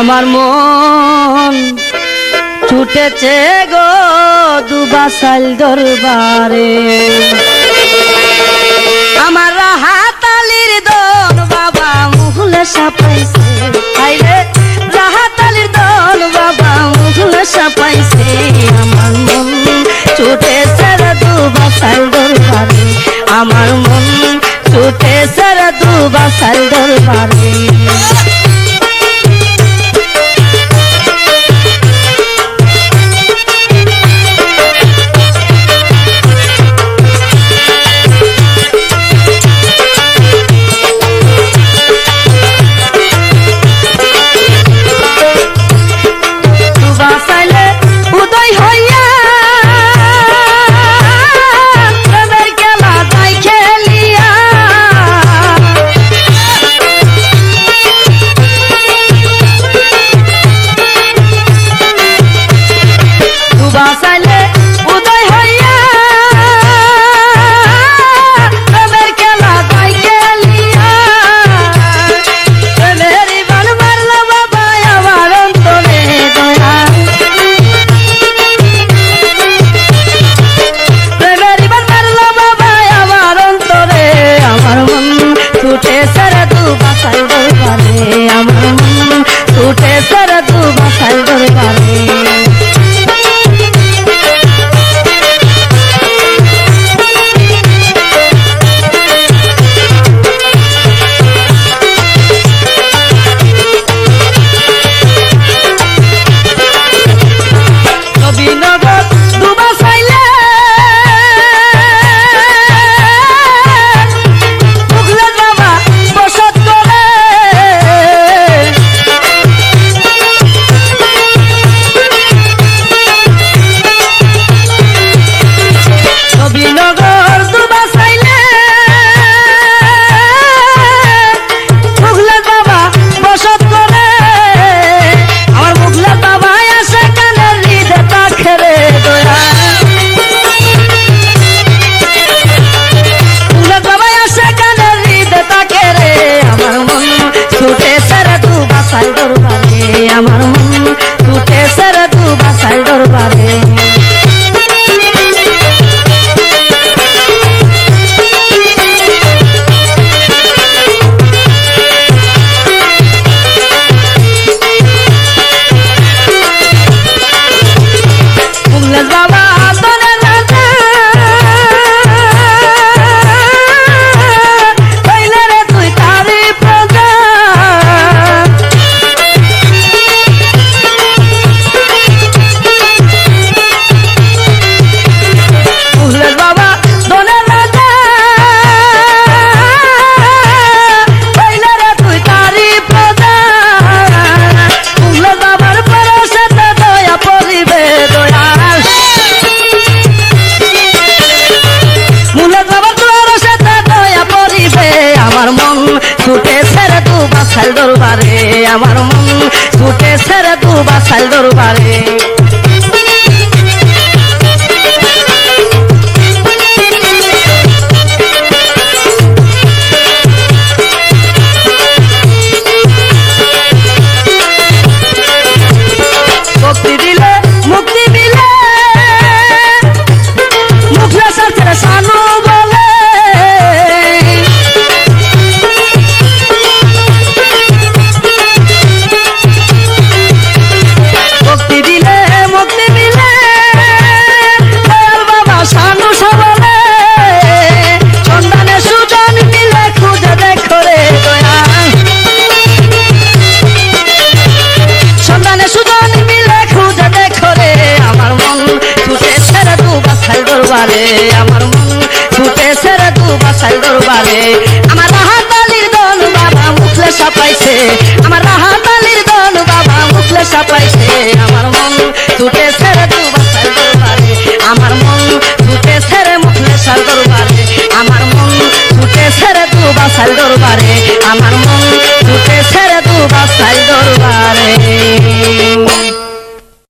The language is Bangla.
আমার মন ছুটেছে গো দুবাসাল দরবারে। আমার হাতালির দন বাবা মুহুলে সাপাইছে। আইরে রাহাত আলির দন বাবা মুহুলে সাপাইছে। আমার মন ছুটেছে দুবাসাল দরবারে। আমার মন ছুটেছে দুবাসাল দরবারে। Cause my বাসাল দরবারে আমার মন ছুটে সেরে দু বাসাল দরবারে। দরবারে, আমার মন ছুটেছে রে দু বাসাই দরবারে। আমার রাহাত আলীর দন বাবা মুখলে সাপাইছে আমার